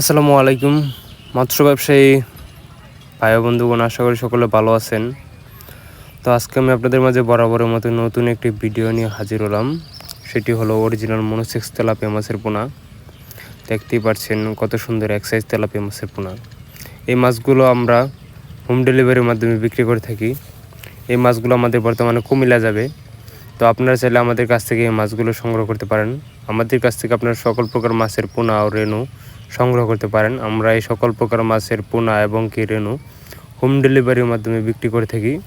আসসালামু আলাইকুম। মৎস্য ব্যবসায়ী ভাই ও বন্ধুগণ, আশা করি সকলে ভালো আছেন। তো আজকে আমি আপনাদের মাঝে বরাবরের মতো নতুন একটি ভিডিও নিয়ে হাজির হলাম। সেটি হলো অরিজিনাল মনোসেক্স তেলাপিয়া মাছের পোনা। দেখতেই পাচ্ছেন কত সুন্দর এক সাইজ তেলাপিয়া মাছের পোনা। এই মাছগুলো আমরা হোম ডেলিভারির মাধ্যমে বিক্রি করে থাকি। এই মাছগুলো আমাদের বর্তমানে কুমিল্লা যাবে। তো আপনারা চাইলে আমাদের কাছ থেকে এই মাছগুলো সংগ্রহ করতে পারেন। আমাদের কাছ থেকে আপনারা সকল প্রকার মাছের পোনা ও রেণু সংগ্রহ করতে পারেন। আমরা এই সকল প্রকার মাছের পোনা এবং কি রেণু হোম ডেলিভারির মাধ্যমে বিক্রি করে থাকি।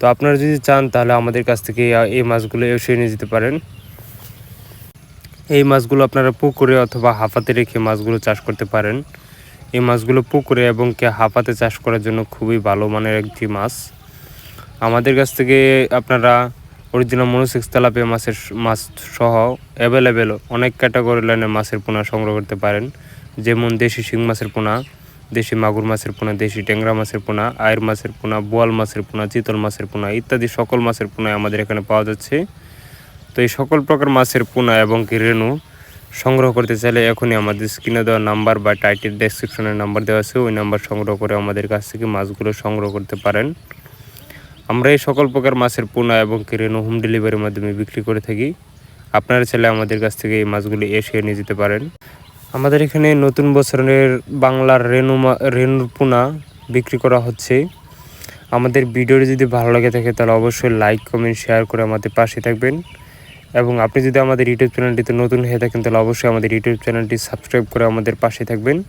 তো আপনারা যদি চান, তাহলে আমাদের কাছ থেকে এই- মাছগুলো এসে নিয়ে যেতে পারেন। এই মাছগুলো আপনারা পুকুরে অথবা হাফাতে রেখে মাছগুলো চাষ করতে পারেন। এই মাছগুলো পুকুরে এবং কে হাফাতে চাষ করার জন্য খুবই ভালো মানের একটি মাছ। আমাদের কাছ থেকে আপনারা অরিজিনাল মনোসেক্স তেলাপিয়া মাছের মাছ সহ অ্যাভেলেবেল অনেক ক্যাটাগরি লাইনের মাছের পোনা সংগ্রহ করতে পারেন। যেমন দেশি শিং মাছের পোনা, দেশি মাগুর মাছের পোনা, দেশি ট্যাংরা মাছের পোনা আয়ের মাছের পোনা, বোয়াল মাছের পোনা, চিতল মাছের পোনা ইত্যাদি সকল মাছের পোনা আমাদের এখানে পাওয়া যাচ্ছে। তো এই সকল প্রকার মাছের পোনা এবং কি রেণু সংগ্রহ করতে চাইলে এখনই আমাদের স্ক্রিনে দেওয়া নাম্বার বা টাইটেল ডেসক্রিপশনের নাম্বার দেওয়া আছে। ওই নাম্বার সংগ্রহ করে আমাদের কাছ থেকে মাছগুলো সংগ্রহ করতে পারেন। আমরা এই সকল প্রকার মাছের পোনা এবং কি হোম ডেলিভারির মাধ্যমে বিক্রি করে থাকি। আপনারা চাইলে আমাদের কাছ থেকে এই মাছগুলি এসে নিয়ে যেতে পারেন। আমাদের এখানে নতুন বছরের বাংলার রেণু মা- রেণুর পোনা বিক্রি করা হচ্ছে। আমাদের ভিডিওটি যদি ভালো লাগে থাকে, তাহলে অবশ্যই লাইক, কমেন্ট, শেয়ার করে আমাদের পাশে থাকবেন। এবং আপনি যদি আমাদের ইউটিউব চ্যানেলটিতে নতুন হয়ে থাকেন, তাহলে অবশ্যই আমাদের ইউটিউব চ্যানেলটি সাবস্ক্রাইব করে আমাদের পাশে থাকবেন।